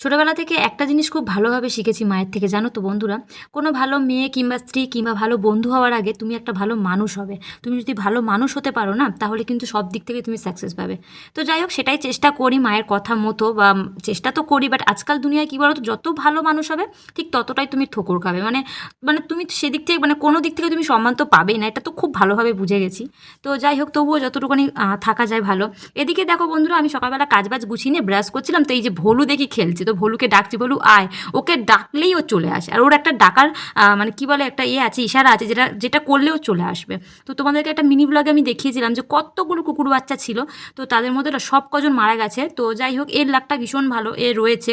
ছোটোবেলা থেকে একটা জিনিস খুব ভালোভাবে শিখেছি মায়ের থেকে, জানো তো বন্ধুরা? কোনো ভালো মেয়ে কিংবা স্ত্রী কিংবা ভালো বন্ধু হওয়ার আগে তুমি একটা ভালো মানুষ হবে। তুমি যদি ভালো মানুষ হতে পারো না, তাহলে কিন্তু সব দিক থেকে তুমি সাকসেস পাবে। তো যাই হোক, সেটাই চেষ্টা করি মায়ের কথা মতো বা চেষ্টা তো করি বাট আজকাল দুনিয়ায় কী বলো তো যত ভালো মানুষ হবে, ঠিক ততটাই তুমি ঠোকর খাবে। মানে মানে তুমি সেদিক থেকে মানে কোনো দিক থেকে তুমি সম্মান তো পাবেই না, এটা তো খুব ভালোভাবে বুঝে গেছি। তো যাই হোক, তবুও যতটুকুনি থাকা যায় ভালো। এদিকে দেখো বন্ধুরা, আমি সকালবেলা কাজবাজ গুছিয়ে নিয়ে ব্রাশ করছিলাম, তো এই যে ভোলু দেখি খেলছে। তো ভলুকে ডাকছি ভলু আয়। ওকে ডাকলেই ও চলে আসে। আর ওর একটা ডাকার মানে কি বলে, একটা ইয়ে আছে, ইশারা আছে, যেটা যেটা করলেও চলে আসবে। তো তোমাদেরকে একটা মিনি ব্লগে আমি দেখিয়েছিলাম যে কতগুলো কুকুর বাচ্চা ছিল। তো তাদের মধ্যে সব কজন মারা গেছে। তো যাই হোক, এর লাকটা ভীষণ ভালো, এ রয়েছে।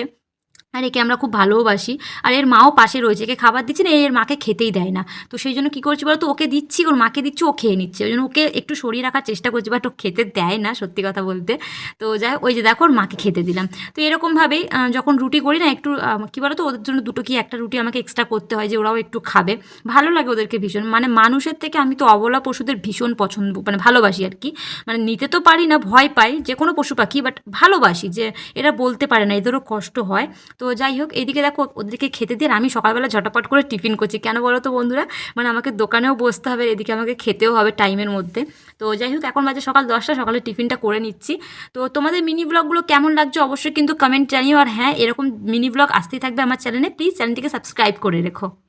আর একে আমরা খুব ভালোবাসি। আর এর মাও পাশে রয়েছে, একে খাবার দিচ্ছি না, এর মাকে খেতেই দেয় না। তো সেই জন্য কী করছি বলো তো ওকে দিচ্ছি, ওর মাকে দিচ্ছি, ও খেয়ে নিচ্ছে। ওই জন্য ওকে একটু সরিয়ে রাখার চেষ্টা করছি, বাট ও খেতে দেয় না, সত্যি কথা বলতে। তো যাই ওই যে দেখো, ওর মাকে খেতে দিলাম। তো এরকমভাবেই যখন রুটি করি না, একটু কী বলো তো ওদের জন্য দুটো কি একটা রুটি আমাকে এক্সট্রা করতে হয় যে ওরাও একটু খাবে। ভালো লাগে ওদেরকে ভীষণ। মানে মানুষের থেকে আমি তো অবলা পশুদের ভীষণ পছন্দ মানে ভালোবাসি আর কি। মানে নিতে তো পারি না, ভয় পাই যে কোনো পশু পাখি, বাট ভালোবাসি যে এরা বলতে পারে না, এদেরও কষ্ট হয়। তো যাই হোক, এদিকে দেখো ওদেরকে খেতে দিয়ে আমি সকালবেলা ঝটাপট করে টিফিন করছি। কেন বলো তো বন্ধুরা? মানে আমাকে দোকানেও বসতে হবে, এদিকে আমাকে খেতেও হবে টাইমের মধ্যে। তো যাই হোক, এখন বাজে সকাল দশটা, সকালে টিফিনটা করে নিচ্ছি। তো তোমাদের মিনি ব্লগগুলো কেমন লাগছে অবশ্যই কিন্তু কমেন্ট জানিও। আর হ্যাঁ এরকম মিনি ব্লগ আসতেই থাকবে আমার চ্যানেলে প্লিজ চ্যানেলটিকে সাবস্ক্রাইব করে রেখো।